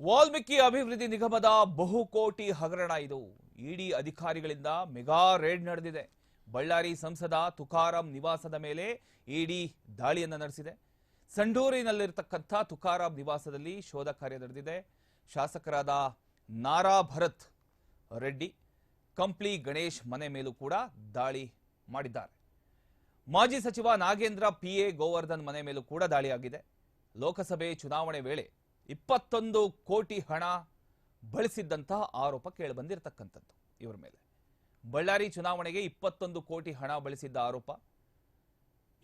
ವಾಲ್ಮೀಕಿ ಅಭಿವೃದ್ಧಿ ನಿಗಮದ ಬಹುಕೋಟಿ ಹಗರಣ ಇದು. ಇಡಿ ಅಧಿಕಾರಿಗಳಿಂದ ಮೆಗಾ ರೇಡ್ ನಡೆದಿದೆ. ಬಳ್ಳಾರಿ ಸಂಸದ ತುಕಾರಾಂ ನಿವಾಸದ ಮೇಲೆ ಇಡಿ ದಾಳಿಯನ್ನು ನಡೆಸಿದೆ. ಸಂಡೂರಿನಲ್ಲಿರ್ತಕ್ಕಂಥ ತುಕಾರಾಂ ನಿವಾಸದಲ್ಲಿ ಶೋಧ ಕಾರ್ಯ ನಡೆದಿದೆ. ಶಾಸಕರಾದ ನಾರಾ ಭರತ್ ರೆಡ್ಡಿ, ಕಂಪ್ಲಿ ಗಣೇಶ್ ಮನೆ ಮೇಲೂ ಕೂಡ ದಾಳಿ ಮಾಡಿದ್ದಾರೆ. ಮಾಜಿ ಸಚಿವ ನಾಗೇಂದ್ರ ಪಿಎ ಗೋವರ್ಧನ್ ಮನೆ ಮೇಲೂ ಕೂಡ ದಾಳಿಯಾಗಿದೆ. ಲೋಕಸಭೆ ಚುನಾವಣೆ ವೇಳೆ ಇಪ್ಪತ್ತೊಂದು ಕೋಟಿ ಹಣ ಬಳಸಿದ್ದಂತಹ ಆರೋಪ ಕೇಳಿಬಂದಿರತಕ್ಕಂಥದ್ದು ಇವರ ಮೇಲೆ. ಬಳ್ಳಾರಿ ಚುನಾವಣೆಗೆ ಇಪ್ಪತ್ತೊಂದು ಕೋಟಿ ಹಣ ಬಳಸಿದ್ದ ಆರೋಪ.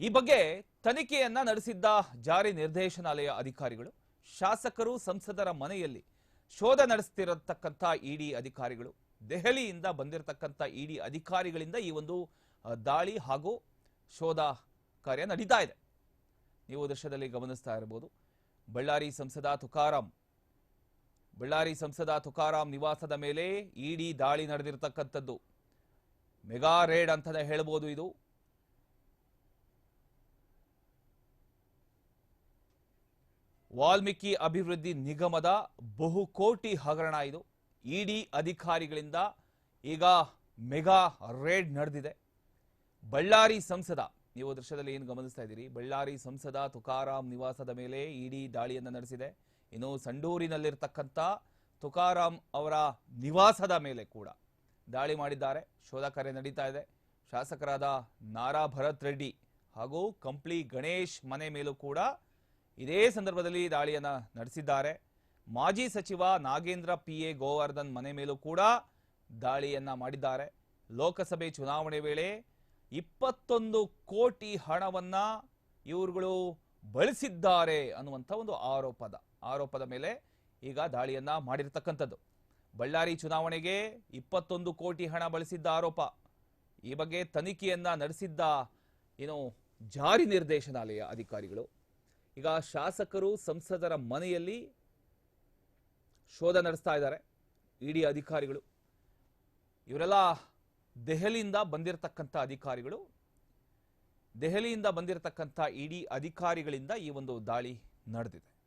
ಈ ಬಗ್ಗೆ ತನಿಖೆಯನ್ನ ನಡೆಸಿದ್ದ ಜಾರಿ ನಿರ್ದೇಶನಾಲಯ ಅಧಿಕಾರಿಗಳು, ಶಾಸಕರು, ಸಂಸದರ ಮನೆಯಲ್ಲಿ ಶೋಧ ನಡೆಸ್ತಿರತಕ್ಕಂಥ ಇಡಿ ಅಧಿಕಾರಿಗಳು, ದೆಹಲಿಯಿಂದ ಬಂದಿರತಕ್ಕಂಥ ಇಡಿ ಅಧಿಕಾರಿಗಳಿಂದ ಈ ಒಂದು ದಾಳಿ ಹಾಗೂ ಶೋಧ ಕಾರ್ಯ ನಡೀತಾ ಇದೆ. ನೀವು ದೃಶ್ಯದಲ್ಲಿ ಗಮನಿಸ್ತಾ ಇರಬಹುದು. ಬಳ್ಳಾರಿ ಸಂಸದ ತುಕಾರಾಂ. ಬಳ್ಳಾರಿ ಸಂಸದ ತುಕಾರಾಂ ನಿವಾಸದ ಮೇಲೆ ಇಡಿ ದಾಳಿ ನಡೆದಿರತಕ್ಕಂಥದ್ದು. ಮೆಗಾ ರೇಡ್ ಅಂತಲೇ ಹೇಳ್ಬೋದು ಇದು. ವಾಲ್ಮೀಕಿ ಅಭಿವೃದ್ಧಿ ನಿಗಮದ ಬಹುಕೋಟಿ ಹಗರಣ ಇದು. ಇಡಿ ಅಧಿಕಾರಿಗಳಿಂದ ಈಗ ಮೆಗಾ ರೇಡ್ ನಡೆದಿದೆ. ಬಳ್ಳಾರಿ ಸಂಸದ ನೀವು ದೃಶ್ಯದಲ್ಲಿ ಏನು ಗಮನಿಸ್ತಾ ಇದ್ದೀರಿ? ಬಳ್ಳಾರಿ ಸಂಸದ ತುಕಾರಾಂ ನಿವಾಸದ ಮೇಲೆ ಇಡಿ ದಾಳಿಯನ್ನು ನಡೆಸಿದೆ. ಇನ್ನು ಸಂಡೂರಿನಲ್ಲಿರ್ತಕ್ಕಂಥ ತುಕಾರಾಂ ಅವರ ನಿವಾಸದ ಮೇಲೆ ಕೂಡ ದಾಳಿ ಮಾಡಿದ್ದಾರೆ. ಶೋಧ ಕಾರ್ಯ ನಡೀತಾ ಇದೆ. ಶಾಸಕರಾದ ನಾರಾ ಭರತ್ ರೆಡ್ಡಿ ಹಾಗೂ ಕಂಪ್ಲಿ ಗಣೇಶ್ ಮನೆ ಮೇಲೂ ಕೂಡ ಇದೇ ಸಂದರ್ಭದಲ್ಲಿ ದಾಳಿಯನ್ನ ನಡೆಸಿದ್ದಾರೆ. ಮಾಜಿ ಸಚಿವ ನಾಗೇಂದ್ರ ಪಿ ಎ ಗೋವರ್ಧನ್ ಮನೆ ಮೇಲೂ ಕೂಡ ದಾಳಿಯನ್ನ ಮಾಡಿದ್ದಾರೆ. ಲೋಕಸಭೆ ಚುನಾವಣೆ ವೇಳೆ ಇಪ್ಪತ್ತೊಂದು ಕೋಟಿ ಹಣವನ್ನ ಇವರುಗಳು ಬಳಸಿದ್ದಾರೆ ಅನ್ನುವಂಥ ಒಂದು ಆರೋಪದ ಆರೋಪದ ಮೇಲೆ ಈಗ ದಾಳಿಯನ್ನ ಮಾಡಿರ್ತಕ್ಕಂಥದ್ದು. ಬಳ್ಳಾರಿ ಚುನಾವಣೆಗೆ ಇಪ್ಪತ್ತೊಂದು ಕೋಟಿ ಹಣ ಬಳಸಿದ್ದ ಆರೋಪ. ಈ ಬಗ್ಗೆ ತನಿಖೆಯನ್ನ ನಡೆಸಿದ್ದ, ಏನು, ಜಾರಿ ನಿರ್ದೇಶನಾಲಯ ಅಧಿಕಾರಿಗಳು. ಈಗ ಶಾಸಕರು ಸಂಸದರ ಮನೆಯಲ್ಲಿ ಶೋಧ ನಡೆಸ್ತಾ ಇದ್ದಾರೆ. ಇಡಿ ಅಧಿಕಾರಿಗಳು. ಇವರೆಲ್ಲ ದೆಹಲಿಯಿಂದ ಬಂದಿರತಕ್ಕಂಥ ಅಧಿಕಾರಿಗಳು ದೆಹಲಿಯಿಂದ ಬಂದಿರತಕ್ಕಂಥ ಇಡಿ ಅಧಿಕಾರಿಗಳಿಂದ ಈ ಒಂದು ದಾಳಿ ನಡೆದಿದೆ.